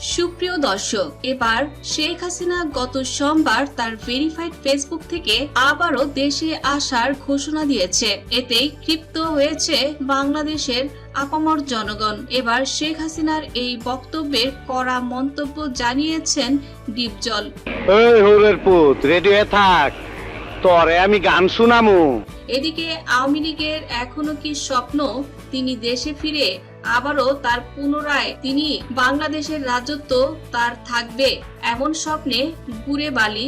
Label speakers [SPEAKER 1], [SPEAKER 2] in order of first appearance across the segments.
[SPEAKER 1] সুপ্রিয় দর্শক এবার শেখ হাসিনা গত সোমবার তার ভেরিফাইড ফেসবুক থেকে আবারও দেশে আসার ঘোষণা দিয়েছে। এতেই ক্ষিপ্ত হয়েছে বাংলাদেশের আপামর জনগণ। এবার শেখ হাসিনার এই বক্তব্যের কড়া মন্তব্য জানিয়েছেন ডিপজল।
[SPEAKER 2] ওই রেডি হয়ে থাক। তরে আমি গান শুনামু।
[SPEAKER 1] এদিকে আওয়ামী লীগের এখনও কি স্বপ্ন? তিনি দেশে ফিরে আবারও তার পুনরায় তিনি বাংলাদেশের রাজত্ব তার থাকবে। এমন স্বপ্নে ঘুরে বালি,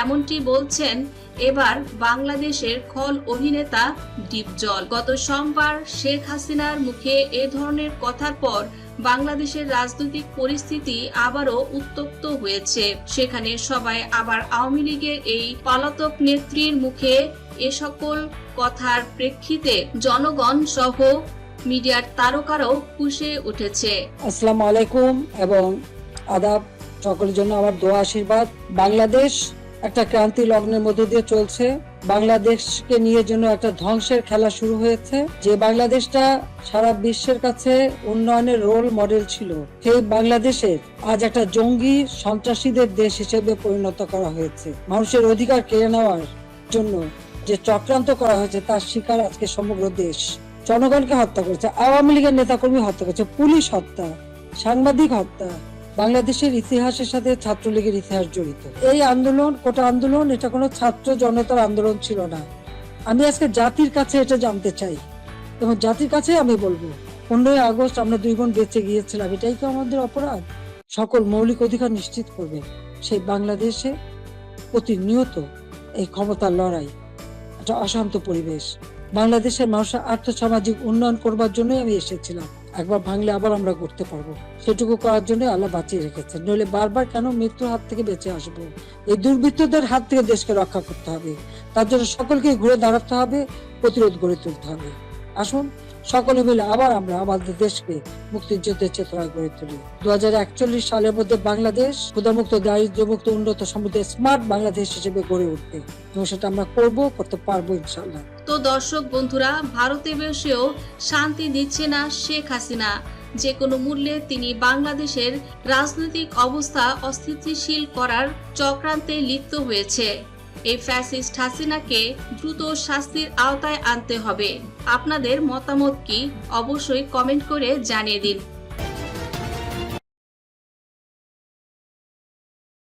[SPEAKER 1] এমনটি বলছেন এবার বাংলাদেশের খল অভিনেতা ডিপজল। গত সোমবার শেখ হাসিনার মুখে এ ধরনের কথার পর বাংলাদেশের রাজনৈতিক পরিস্থিতি আবারও উত্তপ্ত হয়েছে। সেখানে সবাই আবার আওয়ামী লীগের এই পলাতক নেত্রীর মুখে এ সকল কথার প্রেক্ষিতে জনগণ সহ মিডিয়ার তারকারাও ফুসে উঠেছে।
[SPEAKER 3] আসসালামু আলাইকুম এবং আদাব সকলের জন্য আমার দোয়া আশীর্বাদ। বাংলাদেশ একটা ক্রান্তি লগ্নের মধ্যে দিয়ে চলছে। বাংলাদেশকে নিয়ে জন্য একটা ধ্বংসের খেলা শুরু হয়েছে। যে বাংলাদেশটা সারা বিশ্বের কাছে উন্নয়নের রোল মডেল ছিল, সেই বাংলাদেশের আজ একটা জঙ্গি সন্ত্রাসীদের দেশ হিসেবে পরিণত করা হয়েছে। মানুষের অধিকার কেড়ে নেওয়ার জন্য যে চক্রান্ত করা হয়েছে, তার শিকার আজকে সমগ্র দেশ। জনগণকে হত্যা করেছে, আওয়ামী লীগের নেতাকর্মী হত্যা করেছে, পুলিশ হত্যা, সাংবাদিক হত্যা, বাংলাদেশের ইতিহাসের সাথে ছাত্রলীগের ইতিহাস জড়িত। এই আন্দোলন, কোটা আন্দোলন, এটা কোনো ছাত্র জনতার আন্দোলন ছিল না। আমি আজকে জাতির কাছে এটা জানতে চাই। এবং জাতির কাছে আমি বলব, পনেরোই আগস্ট আমরা দুই বোন বেঁচে গিয়েছিলাম, এটাই কি আমাদের অপরাধ। সকল মৌলিক অধিকার নিশ্চিত করবে সেই বাংলাদেশে প্রতিনিয়ত এই ক্ষমতার লড়াই, একটা অশান্ত পরিবেশ। বাংলাদেশের মানুষের আর্থসামাজিক উন্নয়ন করবার জন্যই আমি এসেছিলাম। একবার ভাঙলে আবার আমরা করতে পারব। সেটুকু করার জন্য আল্লাহ বাঁচিয়ে রেখেছেন। নইলে বারবার কেন মৃত্যুর হাত থেকে বেঁচে আসব? এই দুর্বৃত্তদের হাত থেকে দেশকে রক্ষা করতে হবে। তার জন্য সকলকে ঘুরে দাঁড়াতে হবে, প্রতিরোধ গড়ে তুলতে হবে। আসুন সকলে মিলে আবার আমরা আমাদের দেশকে মুক্তিযুদ্ধের চেতনায় গড়ে তুলি। দু সালের মধ্যে বাংলাদেশ ক্ষুদামুক্ত দারিদ্র্যমুক্ত, উন্নত সমৃদ্ধ, স্মার্ট বাংলাদেশ হিসেবে গড়ে উঠবে এবং সেটা আমরা করব, করতে পারব ইনশাল্লাহ
[SPEAKER 1] তো দর্শক বন্ধুরা, ভারতে বসেও শান্তি দিচ্ছে না শেখ হাসিনা। যে কোনো মূল্যে তিনি বাংলাদেশের রাজনৈতিক অবস্থা অস্থিতিশীল করার চক্রান্তে লিপ্ত হয়েছে। এই ফ্যাসিস্ট হাসিনাকে দ্রুত শাস্তির আওতায় আনতে হবে। আপনাদের মতামত কি? অবশ্যই কমেন্ট করে জানিয়ে দিন।